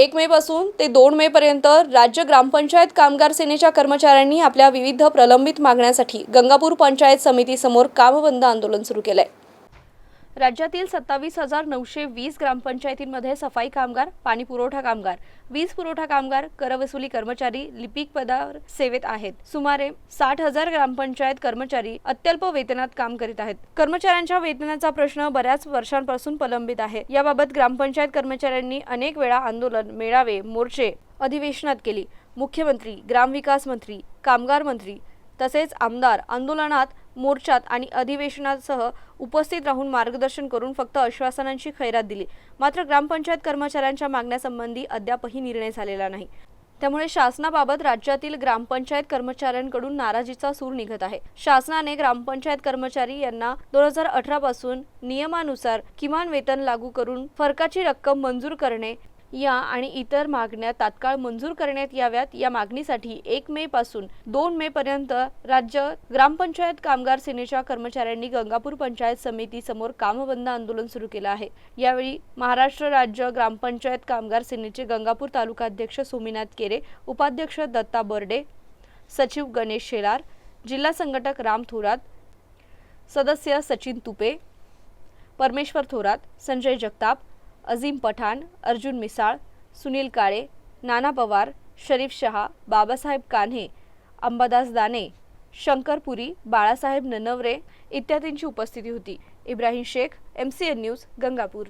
एक मे पासून ते दोन मे पर्यंत राज्य ग्रामपंचायत कामगार सेनेच्या कर्मचाऱ्यांनी आपल्या विविध प्रलंबित मागण्यासाठी गंगापूर पंचायत समितीसमोर कामबंद आंदोलन सुरू केलं आहे राज्यातील सत्तावीस हजार नऊशे वीस ग्रामपंचायतींमध्ये सफाई कामगार पाणी पुरवठा कामगार वीज पुरवठा कामगार करवसुली कर्मचारी लिपिक पदावर सेवेत आहेत. सुमारे साठ हजार ग्रामपंचायत कर्मचारी अत्यल्प वेतनात काम करीत आहेत. कर्मचाऱ्यांच्या वेतनाचा प्रश्न बऱ्याच वर्षांपासून प्रलंबित आहे. याबाबत ग्रामपंचायत कर्मचाऱ्यांनी अनेक वेळा आंदोलन मेळावे मोर्चे अधिवेशनात केली. मुख्यमंत्री ग्रामविकास मंत्री कामगार मंत्री तसेच आमदार आंदोलनात मोर्चात आणि अधिवेशनासह उपस्थित राहून मार्गदर्शन करून फक्त आश्वासनांची खैरात दिली. मात्र ग्रामपंचायत कर्मचाऱ्यांच्या मागण्यासंबंधी अद्यापही निर्णय झालेला नाही. त्यामुळे शासनाबाबत राज्यातील ग्रामपंचायत कर्मचाऱ्यांकडून नाराजीचा सूर निघत आहे. शासनाने ग्रामपंचायत कर्मचारी यांना दोन हजार अठरा पासून नियमानुसार किमान वेतन लागू करून फरकाची रक्कम मंजूर करणे या आणि इतर मागण्या तात्काळ मंजूर करण्यात याव्यात या मागणीसाठी एक मे पासून दोन मे पर्यंत राज्य ग्रामपंचायत कामगार सेनेच्या कर्मचाऱ्यांनी गंगापूर पंचायत समिती समोर कामबंद आंदोलन सुरू केलं आहे. यावेळी महाराष्ट्र राज्य ग्रामपंचायत कामगार सेनेचे गंगापूर तालुकाध्यक्ष सोमीनाथ केरे उपाध्यक्ष दत्ता बर्डे सचिव गणेश शेलार जिल्हा संघटक राम थोरात सदस्य सचिन तुपे परमेश्वर थोरात संजय जगताप अझीम पठाण अर्जुन मिसाळ सुनील काळे नाना पवार शरीफ शहा बाबासाहेब कान्हे अंबादास दाने शंकरपुरी बाळासाहेब ननवरे इत्यादींची उपस्थिती होती. Ibrahim Shaikh M C N news Gangapur.